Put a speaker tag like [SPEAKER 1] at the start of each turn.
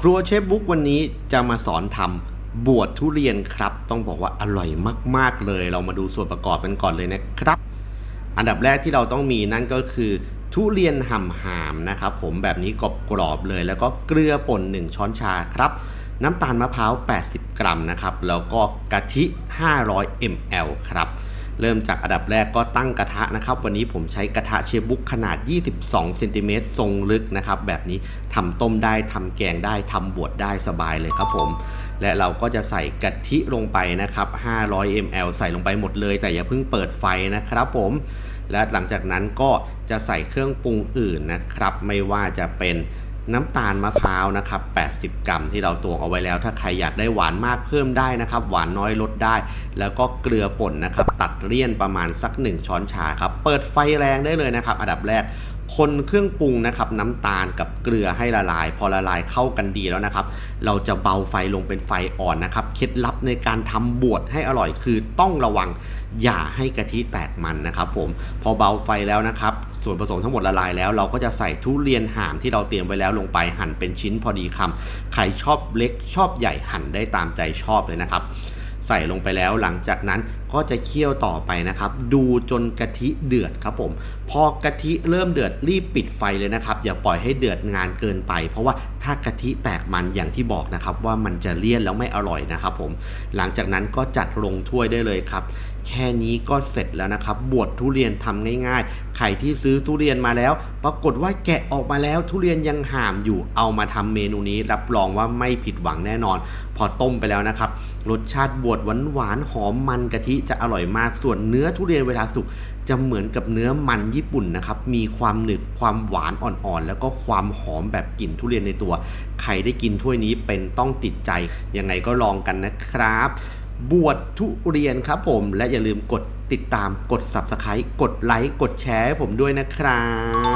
[SPEAKER 1] ครัวเชฟบุ๊กวันนี้จะมาสอนทำบวชทุเรียนครับ ต้องบอกว่าอร่อยมาก ๆเลย เรามาดูส่วนประกอบกันก่อนเลยนะครับ อันดับแรกที่เราต้องมีนั่นก็คือ ทุเรียนห่ำหามนะครับ ผมแบบนี้กรอบๆเลย แล้วก็เกลือป่น 1 ช้อนชาครับ น้ำตาลมะพร้าว 80 กรัมนะครับ แล้วก็กะทิ 500 ml ครับ เริ่มจากอันดับแรกก็ตั้งกระทะนะครับ วันนี้ผมใช้กระทะเชฟบุ๊กขนาด 22เซนติเมตรทรงลึกนะครับ แบบนี้ทำต้มได้ทำแกงได้ทำบวชได้สบายเลยครับผม และเราก็จะใส่กะทิลงไปนะครับ 500 ml ใส่ลงไปหมดเลย แต่อย่าเพิ่งเปิดไฟนะครับผม และหลังจากนั้นก็จะใส่เครื่องปรุงอื่นนะครับ ไม่ว่าจะเป็น น้ำตาลมะพร้าวนะครับ 80 กรัมที่เราตวงเอาไว้แล้ว ถ้าใครอยากได้หวานมากเพิ่มได้นะครับ หวานน้อยลดได้ แล้วก็เกลือป่นนะครับ ตัดเลี่ยนประมาณสัก 1 ช้อนชาครับ เปิดไฟแรงได้เลยนะครับ อันดับแรกคนเครื่องปรุงนะครับน้ำตาลกับเกลือให้ละลาย พอละลายเข้ากันดีแล้วนะครับ เราจะเบาไฟลงเป็นไฟอ่อนนะครับเคล็ดลับในการทำบวชให้อร่อยคือต้องระวังอย่าให้กะทิแตกมันนะครับผมพอเบาไฟแล้วนะครับ ส่วนผสมทั้งหมดละลายแล้ว เราก็จะใส่ทุเรียนห่ามที่เราเตรียมไว้แล้วลงไปหั่นเป็นชิ้นพอดีคำใครชอบเล็กชอบใหญ่หั่นได้ตามใจชอบเลยนะครับ ใส่ลงไปแล้ว หลังจากนั้นก็จะเคี่ยวต่อไปนะครับ ดูจนกะทิเดือดครับผม พอกะทิเริ่มเดือดรีบปิดไฟเลยนะครับ อย่าปล่อยให้เดือดงานเกินไป เพราะว่าถ้ากะทิแตกมันอย่างที่บอกนะครับว่ามันจะเลี่ยนแล้วไม่อร่อยนะครับผม หลังจากนั้นก็จัดลงถ้วยได้เลยครับ แค่นี้ก็เสร็จแล้วนะครับ บวชทุเรียนทำง่ายๆ ใครที่ซื้อทุเรียนมาแล้ว ปรากฏว่าแกะออกมาแล้วทุเรียนยังห่ามอยู่ เอามาทำเมนูนี้ รับรองว่าไม่ผิดหวังแน่นอน พอต้มไปแล้วนะครับ รสชาติบวชหวานๆหอมมันกะทิจะอร่อยมาก ส่วนเนื้อทุเรียนเวลาสุกจะเหมือนกับเนื้อมันญี่ปุ่นนะครับ มีความหนึบความหวานอ่อนๆ แล้วก็ความหอมแบบกลิ่นทุเรียนในตัว ใครได้กินถ้วยนี้เป็นต้องติดใจ ยังไงก็ลองกันนะครับ บวชทุเรียนครับผม และอย่าลืมกดติดตามกด Subscribe กดไลค์กดแชร์ให้ผมด้วยนะครับ